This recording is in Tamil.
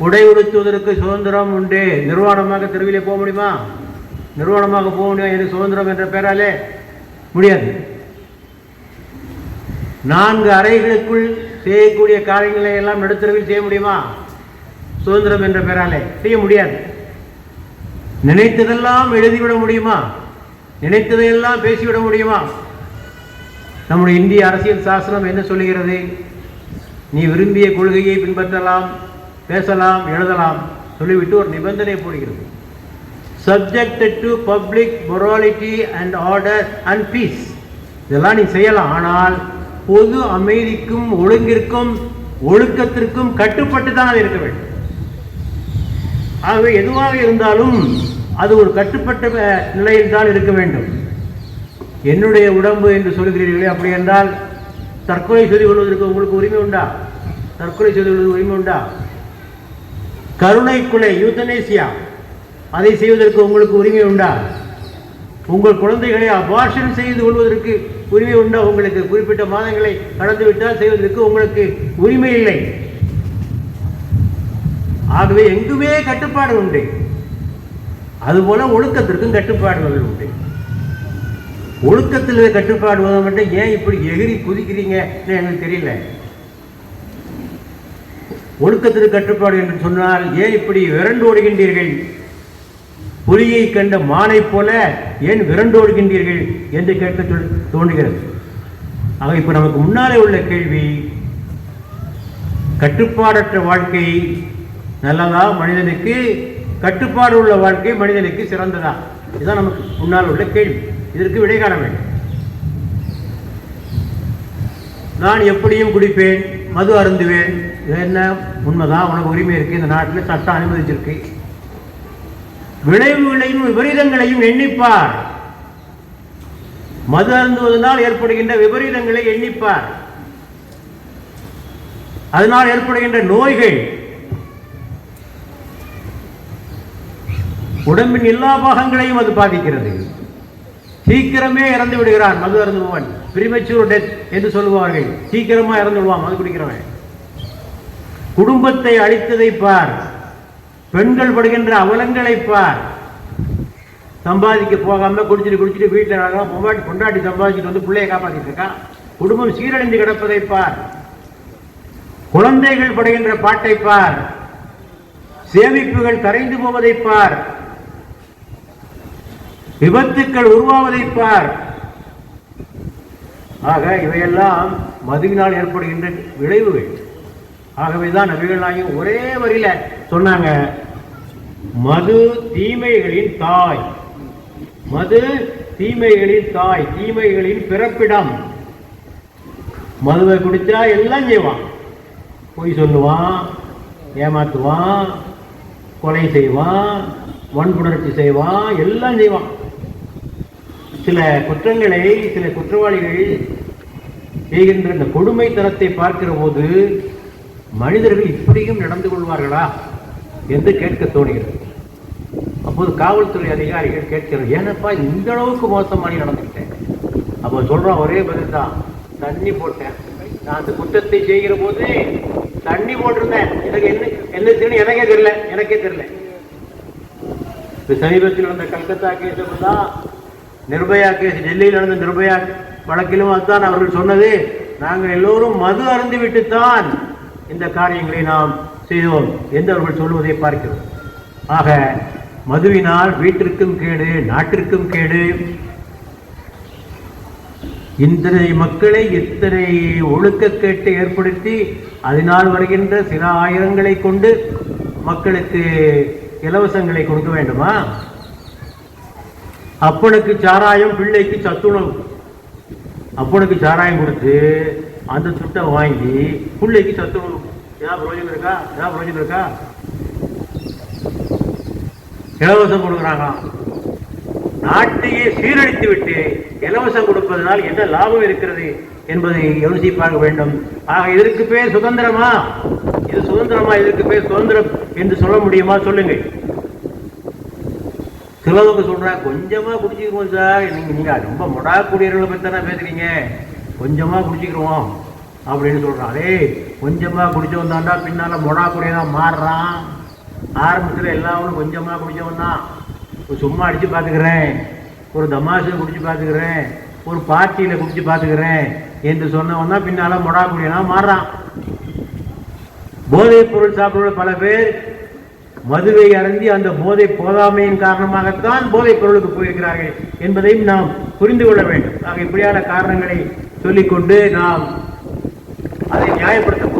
உடை உடுத்துவதற்கு சுதந்திரம் உண்டு. நிர்வாணமாக தெருவிலே போக முடியுமா? நிர்வாணமாக போக முடியுமா எனக்கு சுதந்திரம் என்ற பெயராலே? முடியாது. நான்கு அறைகளுக்குள் செய்யக்கூடிய காரியங்களை எல்லாம் நடுத்தரவில் செய்ய முடியுமா? சுதந்திரம் என்ற பெயராலே. செய்ய முடியாது. நினைத்ததெல்லாம் எழுதிவிட முடியுமா? நினைத்ததையெல்லாம் பேசிவிட முடியுமா? நம்முடைய இந்திய அரசியல் சாசனம் என்ன சொல்லுகிறது? நீ விரும்பிய கொள்கையை பின்பற்றலாம். பேசலாம் எழுதலாம் சொல்லிவிட்டு ஒரு நிபந்தனை போடுகிறது. Subjected to public morality and order and peace இதெல்லாம் நீ செய்யலாம். ஆனால் பொது அமைதிக்கும் ஒழுங்கிற்கும் ஒழுக்கத்திற்கும் கட்டுப்பட்டு தான் அது இருக்க வேண்டும். ஆகவே எதுவாக இருந்தாலும் அது ஒரு கட்டுப்பட்ட நிலையில் தான் இருக்க வேண்டும். என்னுடைய உடம்பு என்று சொல்கிறீர்களே அப்படி என்றால் தற்கொலை செய்து கொள்வதற்கு உங்களுக்கு உரிமை உண்டா? தற்கொலை செய்து கொள்வதற்கு உரிமை உண்டா? கருணை கொலை யூத்தனேசியா அதை செய்வதற்கு உங்களுக்கு உரிமை உண்டா? உங்கள் குழந்தைகளை அபார்ஷன் செய்து கொள்வதற்கு உரிமை உண்டா? உங்களுக்கு குறிப்பிட்ட மாதங்களை கடந்து விட்டால் செய்வதற்கு உங்களுக்கு உரிமை இல்லை. ஆகவே எங்குமே கட்டுப்பாடு உண்டு. அதுபோல ஒழுக்கத்திற்கும் கட்டுப்பாடுகள் உண்டு. ஒழுக்கத்தில் கட்டுப்பாடு மட்டும் ஏன் இப்படி எகிரி குதிக்கிறீங்க? எனக்கு தெரியல. ஒழுக்கத்திற்கு கட்டுப்பாடு என்று சொன்னால் ஏன் இப்படி விரண்டு ஓடுகின்றீர்கள் புலியை கண்ட மானை போல ஏன் விரண்டு ஓடுகின்றீர்கள் என்று கேட்க தோ- தோன்றுகிறது. ஆக இப்ப நமக்கு முன்னாலே உள்ள கேள்வி கட்டுப்பாடற்ற வாழ்க்கை நல்லதா மனிதனுக்கு? கட்டுப்பாடு உள்ள வாழ்க்கை மனிதனுக்கு சிறந்ததா? இதுதான் நமக்கு முன்னால் உள்ள கேள்வி. இதற்கு விடை காண வேண்டும். நான் எப்படியும் குடிப்பேன் மது அருந்துவேன் இது என்ன? உண்மைதான் உனக்கு உரிமை இருக்கு. இந்த நாட்டில் சட்டம் அனுமதிச்சிருக்கு. விளைவுகளையும் விபரீதங்களையும் எண்ணிப்பார். மது அருந்துவதனால் ஏற்படுகின்ற விபரீதங்களை எண்ணிப்பார். அதனால் ஏற்படுகின்ற நோய்கள். உடம்பின் எல்லா பாகங்களையும் அது பாதிக்கிறது. சீக்கிரமே இறந்து விடுகிறான் மது அருந்துபவன். பிரிமெச்சூர் டெத் என்று சொல்லுவார்கள் சீக்கிரமா இறந்து விடுவான் மது குடிக்கிறவன். குடும்பத்தை அழித்ததை பார். பெண்கள் படுகின்ற அவலங்களை பார். சம்பாதிக்க போகாம குடிச்சிட்டு குடிச்சிட்டு வீட்டில் பொண்டாட்டி பொண்டாட்டி சம்பாதிச்சுட்டு வந்து பிள்ளையை காப்பாற்றிட்டு இருக்கான் குடும்பம் சீரழிந்து கிடப்பதை பார். குழந்தைகள் படுகின்ற பாட்டை பார். சேமிப்புகள் கரைந்து போவதை பார். விபத்துக்கள் உருவாவதை பார். ஆக இவையெல்லாம் மதுவினால் ஏற்படுகின்ற விளைவுகள். ஆகவேதான் நபிகள் நாயகம் ஒரே வரியில சொன்னாங்க மது தீமைகளின் தாய். மது தீமைகளின் தாய் தீமைகளின் பிறப்பிடம். மதுவை குடிச்சா எல்லாம் செய்வான். பொய் சொல்லுவான் ஏமாத்துவான் கொலை செய்வான் வன்புணர்ச்சி செய்வான் எல்லாம் செய்வான். சில குற்றங்களை சில குற்றவாளிகள் செய்கின்ற இந்த கொடுமைத்தனத்தை பார்க்கிற போது மனிதர்கள் இப்படியும் நடந்து கொள்வார்களா என்று கேட்க தோணுகிறது. அப்போது காவல்துறை அதிகாரிகள் கேட்கிறார் ஏனப்பா இந்த அளவுக்கு மோசமா நடந்துக்கிட்டேன் அப்போ சொல்றான் ஒரே பதில் தான் தண்ணி போட்டேன். நான் அந்த குற்றத்தை செய்கிற போது தண்ணி போட்டிருந்தேன். எனக்கு என்ன என்ன செய்யணும் எனக்கே தெரியல எனக்கே தெரியல. இப்ப சமீபத்தில் நடந்த கல்கத்தா கேஸ் தான் நிர்பயா கேஸ் டெல்லியில் நடந்த நிர்பயா வழக்கிலும் அதுதான் அவர்கள் சொன்னது நாங்கள் எல்லோரும் மது அருந்து விட்டுத்தான் இந்த காரியங்களை நாம் செய்தோம் என்று அவர்கள் சொல்வதை பார்க்கிறோம். ஆக மதுவினால் வீட்டிற்கும் கேடு நாட்டிற்கும் கேடு. இத்தனை மக்களை இத்தனை ஒழுக்கக்கேட்டை ஏற்படுத்தி அதனால் வருகின்ற சில ஆயிரங்களை கொண்டு மக்களுக்கு இலவசங்களை கொடுக்க வேண்டுமா? அப்பனுக்கு சாராயம் பிள்ளைக்கு சத்துணவு. அப்பனுக்கு சாராயம் கொடுத்து அந்த துட்டை வாங்கி பிள்ளைக்கு சத்துணவு ஏதாவது பிரயோஜனம் இருக்கா? ஏதாவது பிரயோஜனம் இருக்கா? இலவசம் கொடுக்குறாங்களாம் நாட்டையே சீரழித்து விட்டு இலவசம் கொடுப்பதனால் என்ன லாபம் இருக்கிறது என்பதை யோசித்து பார்க்க வேண்டும். ஆக இதற்கு பேர் சுதந்திரமா? இது சுதந்திரமா இதற்கு பேர் சுதந்திரம் என்று சொல்ல முடியுமா? சொல்லுங்க சிலவங்க சொல்றாங்க கொஞ்சமா குடிச்சுக்கிறோம் சார். நீங்க நீங்க ரொம்ப மொடா கூடியவர்களை பத்தி தானே பேசுறீங்க. கொஞ்சமாக குடிச்சுக்கிறோம் அப்படின்னு சொல்கிறான் அதே கொஞ்சமாக குடிச்சவன் தாண்டா பின்னால் மொடா குடியதான் மாறுறான். ஆரம்பத்தில் எல்லாரும் கொஞ்சமாக குடித்தவன் தான். ஒரு சும்மா அடித்து பார்த்துக்கிறேன் ஒரு தமாஷை குடித்து பார்த்துக்கிறேன் ஒரு பார்ட்டியில் குடித்து பார்த்துக்கிறேன் என்று சொன்னவன் தான் பின்னால மொடா குடியெல்லாம் மாறுறான். போதைப் பொருள் சாப்பிடுற பல பேர் மதுவை அருந்தி அந்த போதை போதாமையின் காரணமாகத்தான் போதைப் பொருளுக்கு போயிருக்கிறார்கள் என்பதையும் நாம் புரிந்து கொள்ள வேண்டும். ஆக இப்படியான காரணங்களை சொல்லிக்கொண்டு நாம் அதை நியாயப்படுத்த